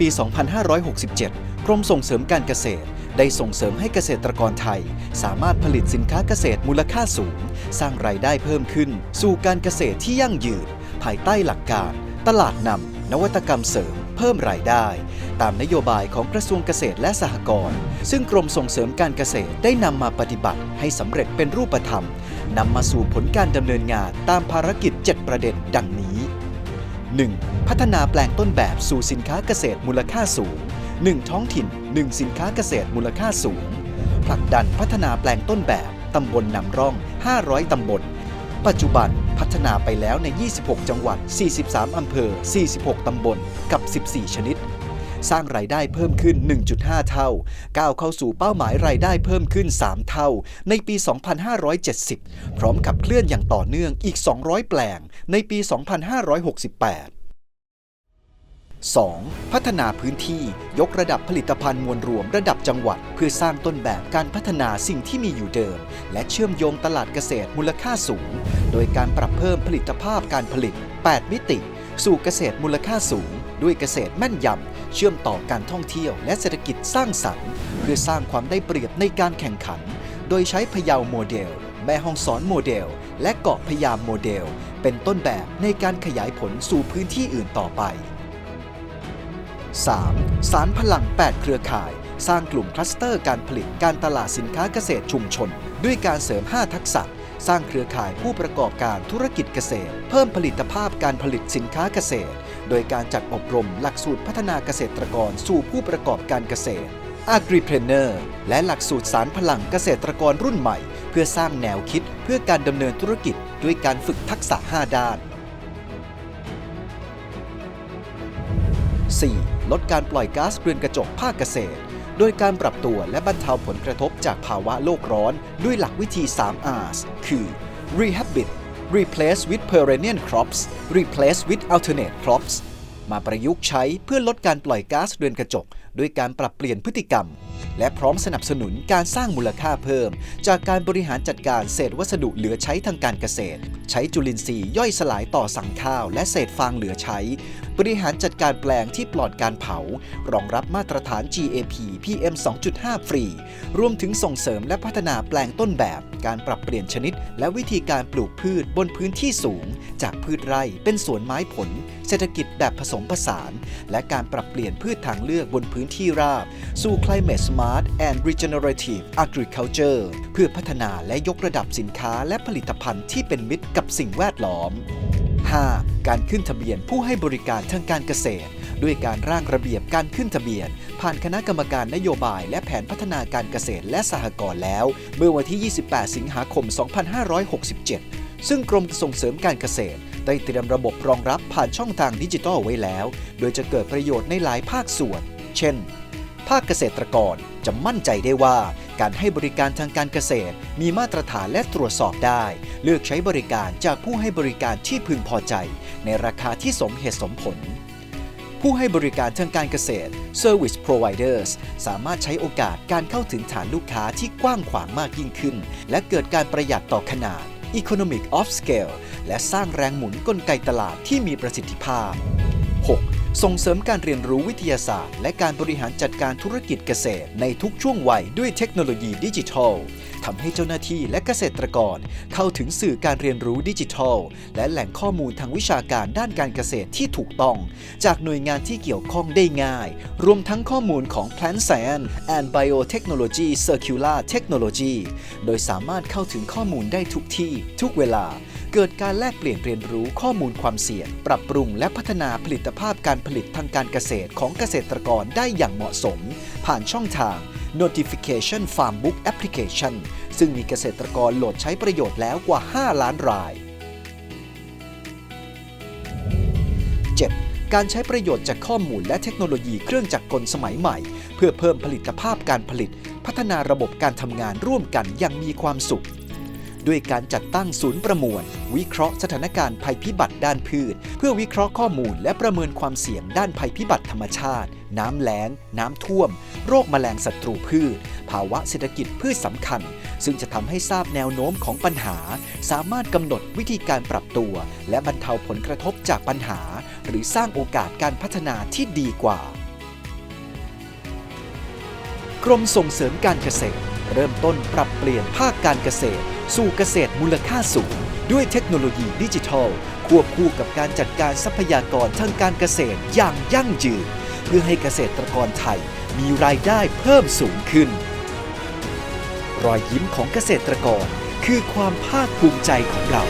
ปี 2567 กรมส่งเสริมการเกษตร ได้ส่งเสริมให้เกษตรกรไทย สามารถผลิตสินค้าเกษตรมูลค่าสูง สร้างรายได้เพิ่มขึ้น สู่การเกษตรที่ยั่งยืน ภายใต้หลักการ ตลาดนำนวัตกรรมเสริม เพิ่มรายได้ ตามนโยบายของกระทรวงเกษตรและสหกรณ์ซึ่งกรมส่งเสริมการเกษตรได้นำมาปฏิบัติให้สำเร็จเป็นรูปธรรมนำมาสู่ผลการดำเนินงานตามภารกิจ 7 ประเด็นดังนี้ 1. พัฒนาแปลงต้นแบบสู่สินค้าเกษตรมูลค่าสูง 1 ท้องถิ่น 1 สินค้าเกษตรมูลค่าสูง ผลักดันพัฒนาแปลงต้นแบบตำบลนำร่อง 500 ตำบล ปัจจุบันพัฒนาไปแล้วใน 26 จังหวัด 43 อำเภอ 46 ตำบล กับ 14 ชนิด สร้างรายได้เพิ่มขึ้น 1.5 เท่า ก้าวเข้าสู่เป้าหมายรายได้เพิ่มขึ้น 3 เท่า ในปี 2570 พร้อมขับเคลื่อนอย่างต่อเนื่องอีก 200 แปลง ในปี 2568 2. พัฒนาพื้นที่ยกระดับผลิตภัณฑ์มวลรวมระดับจังหวัด เพื่อสร้างต้นแบบการพัฒนาสิ่งที่มีอยู่เดิม และเชื่อมโยงตลาดเกษตรมูลค่าสูง โดยการปรับเพิ่มผลิตภาพการผลิต 8 มิติ สู่เกษตรมูลค่าสูง ด้วยเกษตรแม่นยำ เชื่อมต่อการท่องเที่ยวและเศรษฐกิจสร้างสรรค์ เพื่อสร้างความได้เปรียบในการแข่งขัน โดยใช้พะเยาโมเดล แม่ฮ่องสอนโมเดล และเกาะพะยามโมเดล เป็นต้นแบบในการขยายผลสู่พื้นที่อื่นต่อไป 3. สารพลัง 8 เครือข่าย สร้างกลุ่มคลัสเตอร์การผลิตการตลาดสินค้าเกษตรชุมชน ด้วยการเสริม 5 ทักษะ สร้างเครือข่ายผู้ประกอบการธุรกิจเกษตร เพิ่มผลิตภาพการผลิตสินค้าเกษตร โดยการจัดอบรมหลักสูตรพัฒนาเกษตรกรสู่ผู้ประกอบการเกษตร Agripreneur และหลักสูตรสารพลังเกษตรกรรุ่นใหม่ เพื่อสร้างแนวคิดเพื่อการดำเนินธุรกิจด้วยการฝึกทักษะ 5 ด้าน 4. ลดการปล่อยก๊าซเรือนกระจกภาคเกษตร โดยการปรับตัวและบรรเทาผลกระทบจากภาวะโลกร้อนด้วยหลักวิธี 3 Rs คือ Rehabit Replace with perennial crops Replace with alternate crops มาประยุกต์ใช้เพื่อลดการปล่อยก๊าซเรือนกระจกด้วยการปรับเปลี่ยนพฤติกรรม และพร้อมสนับสนุนการสร้างมูลค่าเพิ่ม จากการบริหารจัดการเศษวัสดุเหลือใช้ทางการเกษตร ใช้จุลินทรีย์ย่อยสลายต่อสั่งข้าวและเศษฟางเหลือใช้ บริหารจัดการแปลงที่ปลอดการเผา รองรับมาตรฐาน GAP PM 2.5 ฟรี รวมถึงส่งเสริมและพัฒนาแปลงต้นแบบ การปรับเปลี่ยนชนิด และวิธีการปลูกพืชบนพื้นที่สูง จากพืชไร่เป็นสวนไม้ผล เศรษฐกิจแบบผสมผสาน และการปรับเปลี่ยนพืชทางเลือกบนพื้นที่ราบ สู่ Climate Smart and Regenerative Agriculture เพื่อพัฒนาและยกระดับสินค้าและผลิตภัณฑ์ที่เป็นมิตรกับสิ่งแวดล้อม 5. การขึ้นทะเบียนผู้ให้บริการทางการเกษตร ด้วยการร่างระเบียบการขึ้นทะเบียน ผ่านคณะกรรมการนโยบายและแผนพัฒนาการเกษตรและสหกรณ์แล้ว เมื่อวันที่ 28 สิงหาคม 2567 ซึ่งกรมส่งเสริมการเกษตร ได้เตรียมระบบรองรับผ่านช่องทางดิจิทัลไว้แล้ว โดยจะเกิดประโยชน์ในหลายภาคส่วน เช่น ภาคเกษตรกรจะมั่นใจได้ว่า การให้บริการทางการเกษตร มีมาตรฐานและตรวจสอบได้ เลือกใช้บริการจากผู้ให้บริการที่พึงพอใจ ในราคาที่สมเหตุสมผล ผู้ให้บริการทางการเกษตร Service Providers สามารถใช้โอกาสการเข้าถึงฐานลูกค้าที่กว้างขวางมากยิ่งขึ้น และเกิดการประหยัดต่อขนาด Economic of Scale และสร้างแรงหมุนกลไกตลาดที่มีประสิทธิภาพ 6. ส่งเสริมการเรียนรู้วิทยาศาสตร์ และการบริหารจัดการธุรกิจเกษตร ในทุกช่วงวัยด้วยเทคโนโลยีดิจิทัล ทำให้เจ้าหน้าที่และเกษตรกร เข้าถึงสื่อการเรียนรู้ดิจิทัล และแหล่งข้อมูลทางวิชาการด้านการเกษตรที่ถูกต้อง จากหน่วยงานที่เกี่ยวข้องได้ง่าย รวมทั้งข้อมูลของ Plant Science and Biotechnology Circular Technology โดยสามารถเข้าถึงข้อมูลได้ทุกที่ ทุกเวลา เกิดการแลกเปลี่ยนเรียนรู้ข้อมูลความเสี่ยง ปรับปรุงและพัฒนาผลิตภาพการผลิตทางการเกษตรของเกษตรกรได้อย่างเหมาะสม ผ่านช่องทาง Notification Farm Book Application ซึ่งมีเกษตรกรโหลดใช้ประโยชน์แล้วกว่า 5 ล้านราย 7. การใช้ประโยชน์จากข้อมูลและเทคโนโลยีเครื่องจักรกลสมัยใหม่ เพื่อเพิ่มผลิตภาพการผลิต พัฒนาระบบการทำงานร่วมกันอย่างมีความสุข ด้วยการจัดตั้งศูนย์ประมวล วิเคราะห์สถานการณ์ภัยพิบัติด้านพืช เพื่อวิเคราะห์ข้อมูลและประเมินความเสี่ยงด้านภัยพิบัติธรรมชาติ น้ำแล้ง น้ำท่วม โรคแมลงศัตรูพืช ภาวะเศรษฐกิจพืชสำคัญ ซึ่งจะทำให้ทราบแนวโน้มของปัญหา สามารถกำหนดวิธีการปรับตัว และบรรเทาผลกระทบจากปัญหา หรือสร้างโอกาสการพัฒนาที่ดีกว่ากรมส่งเสริมการเกษตร เริ่มต้นปรับเปลี่ยนภาคการเกษตร สู่เกษตรมูลค่าสูง ด้วยเทคโนโลยีดิจิทัล ควบคู่กับการจัดการทรัพยากรทางการเกษตรอย่างยั่งยืน เพื่อให้เกษตรกรไทยมีรายได้เพิ่มสูงขึ้น รอยยิ้มของเกษตรกรคือความภาคภูมิใจของเรา